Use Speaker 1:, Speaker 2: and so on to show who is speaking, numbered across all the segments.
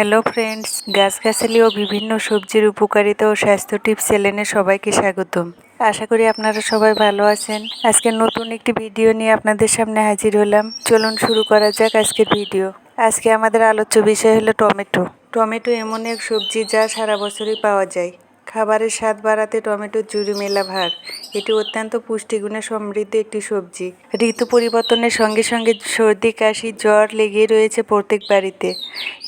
Speaker 1: Hello friends গাছগাছালি ও বিভিন্ন সবজির উপকারিতা ও স্বাস্থ্য টিপস চ্যানেলে সবাইকে স্বাগতম। আশা করি আপনারা সবাই ভালো আছেন। আজকে নতুন একটি ভিডিও নিয়ে আপনাদের সামনে হাজির হলাম। চলুন শুরু করা যাক আজকের ভিডিও। আজকে আমাদের আলোচ্য বিষয় হলো টমেটো। টমেটো এমন এক সবজি যা সারা বছরই পাওয়া যায়। খাবারের স্বাদ বাড়াতে টমেটোর জুড়ি, মেলা ভার এটি অত্যন্ত পুষ্টিগুণে সমৃদ্ধ একটি সবজি। ঋতু পরিবর্তনের সঙ্গে সঙ্গে সর্দি, কাশি, জ্বর লেগেই রয়েছে প্রত্যেক বাড়িতে।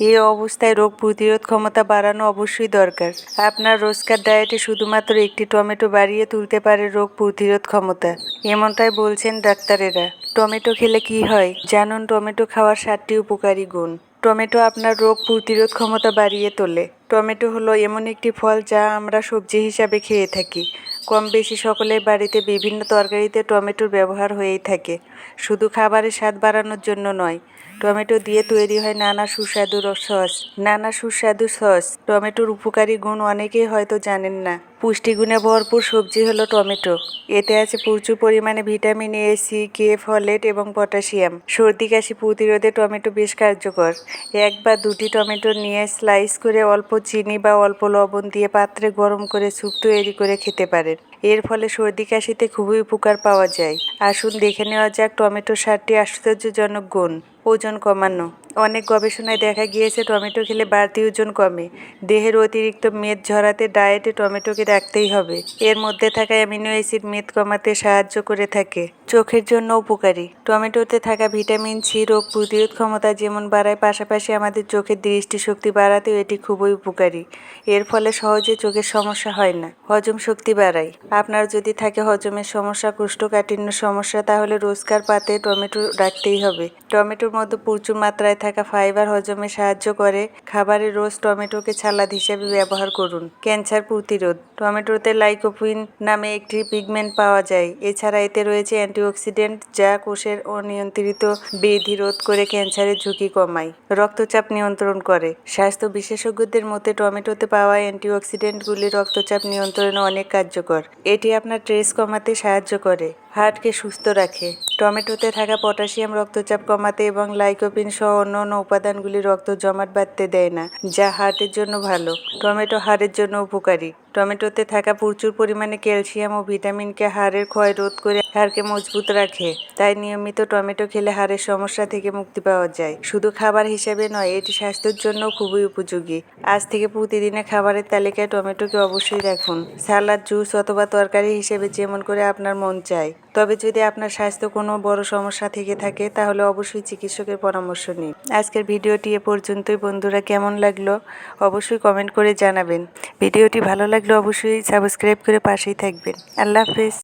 Speaker 1: এই অবস্থায় রোগ প্রতিরোধ ক্ষমতা বাড়ানো অবশ্যই দরকার। আপনার রোজকার ডায়েটে শুধুমাত্র একটি টমেটো বাড়িয়ে তুলতে পারে রোগ প্রতিরোধ ক্ষমতা। এমনটাই বলছেন ডাক্তারেরা। টমেটো খেলে কি হয়? জানুন, টমেটো খাওয়ার সাতটি উপকারী গুণ। টমেটো আপনার রোগ প্রতিরোধ ক্ষমতা বাড়িয়ে তোলে। টমেটো হলো এমন একটি ফল যা আমরা সবজি হিসাবে খেয়ে থাকি। কম বেশি সকলের বাড়িতে বিভিন্ন তরকারিতে টমেটোর ব্যবহার হয়েই থাকে। শুধু খাবারের স্বাদ বাড়ানোর জন্য নয় টমেটো দিয়ে তৈরি হয় নানা সুস্বাদু সস। নানা সুস্বাদু সস। টমেটোর উপকারী গুণ অনেকেই হয়তো জানেন না। পুষ্টিগুণে ভরপুর সবজি হলো টমেটো। এতে আছে প্রচুর পরিমাণে vitamin A, C, K, folate এবং পটাশিয়াম। সর্দি কাশি প্রতিরোধে টমেটো বেশ কার্যকর। এক বা দুটি টমেটো নিয়ে স্লাইস করে অল্প চিনি বা অল্প লবণ দিয়ে পাত্রে গরম করে স্যুপ তৈরি করে খেতে পারেন। এর ফলে সর্দি কাশিতে খুবই উপকার পাওয়া যায়। আসুন দেখে নেওয়া যাক টমেটো সারটি আশ্চর্যজনক গুণ, ওজন কমানো। অনেক গবেষণায় দেখা গিয়েছে টমেটো খেলে বাড়তি ওজন কমে। দেহের অতিরিক্ত মেদ ঝরাতে ডায়েটে টমেটোকে রাখতেই হবে। এর মধ্যে থাকা অ্যামিনো অ্যাসিড মেদ কমাতে সাহায্য করে থাকে। চোখের জন্য উপকারী। টমেটোতে থাকা ভিটামিন সি, রোগ প্রতিরোধ ক্ষমতা যেমন বাড়ায়, পাশাপাশি আমাদের চোখের দৃষ্টিশক্তি বাড়াতেও এটি খুবই উপকারী। এর ফলে সহজে চোখের সমস্যা হয় না, হজম শক্তি বাড়ায়। আপনার যদি থাকে হজমের সমস্যা, কোষ্ঠকাঠিন্য সমস্যা, তাহলে রোজকার পাতে টমেটো রাখতেই হবে। টমেটোর মধ্যে প্রচুর মাত্রায় থাকা ফাইবার হজমে সাহায্য করে। খাবারে রোজ টমেটোকে ছালাদ হিসেবে ব্যবহার করুন। ক্যান্সার প্রতিরোধ। টমেটোতে লাইকোপিন নামে একটি পিগমেন্ট পাওয়া যায়। এছাড়া এতে রয়েছে অ্যান্টিঅক্সিডেন্ট যা কোষের অনিয়ন্ত্রিত বৃদ্ধি রোধ করে ক্যান্সারের ঝুঁকি কমায়। রক্তচাপ নিয়ন্ত্রণ করে। স্বাস্থ্য বিশেষজ্ঞদের মতে, টমেটোতে পাওয়া অ্যান্টিঅক্সিডেন্টগুলি রক্তচাপ নিয়ন্ত্রণে অনেক কার্যকর। এটি আপনার ট্রেস কমাতে সাহায্য করে। হার্টকে সুস্থ রাখে। টমেটোতে থাকা পটাশিয়াম রক্তচাপ কমাতে এবং লাইকোপিন সহ অন্য অন্য উপাদানগুলি রক্ত জমাট বাঁধতে দেয় না, যা হার্টের জন্য ভালো। টমেটো হাড়ের জন্য উপকারী। টমেটোতে থাকা প্রচুর পরিমাণে ক্যালসিয়াম ও ভিটামিনকে হাড়ের ক্ষয় রোধ করে হাড়কে মজবুত রাখে। তাই নিয়মিত টমেটো খেলে হাড়ের সমস্যা থেকে মুক্তি পাওয়া যায়। শুধু খাবার হিসেবে নয়, এটি স্বাস্থ্যের জন্য খুবই উপযোগী। আজ থেকে প্রতিদিনের খাবারের তালিকায় টমেটোকে অবশ্যই রাখুন। সালাদ, জুস অথবা তরকারি হিসেবে যেমন করে আপনার মন চায়। তবে যদি আপনার স্বাস্থ্য কোনো বড় সমস্যা থেকে থাকে, তাহলে অবশ্যই চিকিৎসকের পরামর্শ নিন। আজকের ভিডিওটি এ পর্যন্তই। বন্ধুরা, কেমন লাগল? অবশ্যই কমেন্ট করে জানাবেন। ভিডিওটি ভালো লাগলে অবশ্যই সাবস্ক্রাইব করে পাশেই থাকবেন। আল্লাহ হাফেজ।